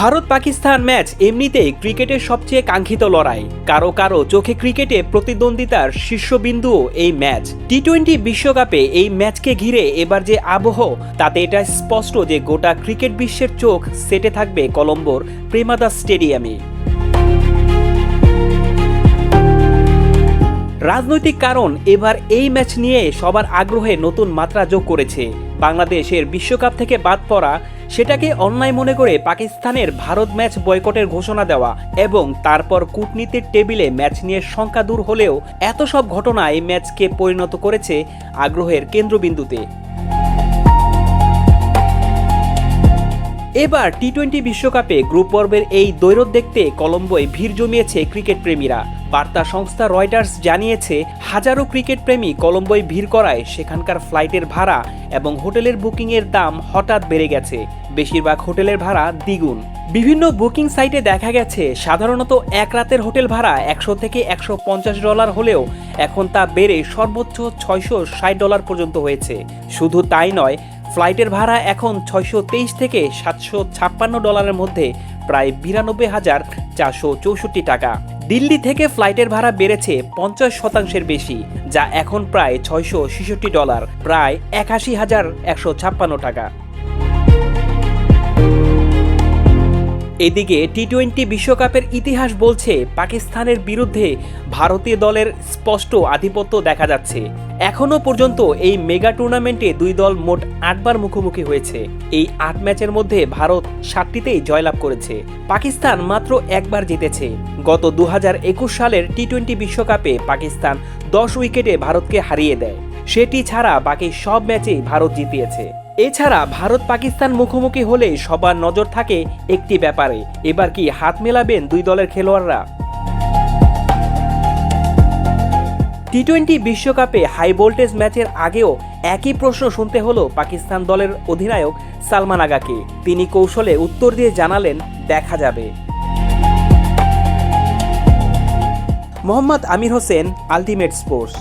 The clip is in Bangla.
ভারত পাকিস্তান ম্যাচ এমনিতেই ক্রিকেটের সবচেয়ে কাঙ্ক্ষিত লড়াই। কারও কারও চোখে ক্রিকেটে প্রতিদ্বন্দ্বিতার শীর্ষবিন্দুও এই ম্যাচ। টি টোয়েন্টি বিশ্বকাপে এই ম্যাচকে ঘিরে এবার যে আবহ, তাতে এটা স্পষ্ট যে গোটা ক্রিকেট বিশ্বের চোখ সেটে থাকবে কলম্বোর প্রেমাদা স্টেডিয়ামে। রাজনৈতিক কারণ এবার এই ম্যাচ নিয়ে সবার আগ্রহে নতুন মাত্রা যোগ করেছে। বাংলাদেশের বিশ্বকাপ থেকে বাদ পড়া সেটাকে অন্যায় মনে করে পাকিস্তানের ভারত ম্যাচ বয়কটের ঘোষণা দেওয়া এবং তারপর কূটনীতির টেবিলে ম্যাচ নিয়ে শঙ্কা দূর হলেও এত সব ঘটনা এই ম্যাচকে পরিণত করেছে আগ্রহের কেন্দ্রবিন্দুতে। এবার টি টোয়েন্টি বিশ্বকাপে গ্রুপ পর্বের এই দৈরত দেখতে কলম্বোয় ভিড় জমিয়েছে ক্রিকেট প্রেমীরা। বার্তা সংস্থা রয়টার্স জানিয়েছে, হাজারো ক্রিকেট প্রেমী কলম্বোয় ভিড় করায় সেখানকার ফ্লাইটের ভাড়া এবং হোটেলের বুকিংয়ের দাম হঠাৎ বেড়ে গেছে। বেশিরভাগ হোটেলের ভাড়া দ্বিগুণ। বিভিন্ন বুকিং সাইটে দেখা গেছে, সাধারণত এক রাতের হোটেল ভাড়া একশো থেকে একশো পঞ্চাশ ডলার হলেও এখন তা বেড়ে সর্বোচ্চ ছয়শো ষাট ডলার পর্যন্ত হয়েছে। শুধু তাই নয় ফ্লাইটের ভাড়া এখন ছয়শো তেইশ থেকে সাতশো ছাপ্পান্ন ডলারের মধ্যে, প্রায় বিরানব্বই হাজার চারশো চৌষট্টি টাকা। দিল্লি থেকে ফ্লাইটের ভাড়া বেড়েছে পঞ্চাশ শতাংশের বেশি, যা এখন প্রায় ছয়শো ছেষট্টি ডলার, প্রায় একাশি হাজার একশো ছাপ্পান্ন টাকা। এদিকে টি টোয়েন্টি বিশ্বকাপের ইতিহাস বলছে পাকিস্তানের বিরুদ্ধে ভারতীয় দলের স্পষ্ট আধিপত্য দেখা যাচ্ছে। এখনও পর্যন্ত এই মেগা টুর্নামেন্টে দুই দল মোট আটবার মুখোমুখি হয়েছে। এই আট ম্যাচের মধ্যে ভারত সাতটিতেই জয়লাভ করেছে। পাকিস্তান মাত্র একবার জিতেছে। গত দু একুশ সালের টি টোয়েন্টি বিশ্বকাপে পাকিস্তান দশ উইকেটে ভারতকে হারিয়ে দেয়। সেটি ছাড়া বাকি সব ম্যাচেই ভারত জিতিয়েছে। এছাড়া ভারত পাকিস্তান মুখোমুখি হলে সবার নজর থাকে একটি ব্যাপারে। এবার কি হাত মেলাবেন দুই দলের খেলোয়াড়রা? টি টোয়েন্টি বিশ্বকাপে হাই ভোল্টেজ ম্যাচের আগেও একই প্রশ্ন শুনতে হলো পাকিস্তান দলের অধিনায়ক সালমান আগাকে। তিনি কৌশলে উত্তর দিয়ে জানালেন, দেখা যাবে। Mohammad Amir Hossain, ultimate sports.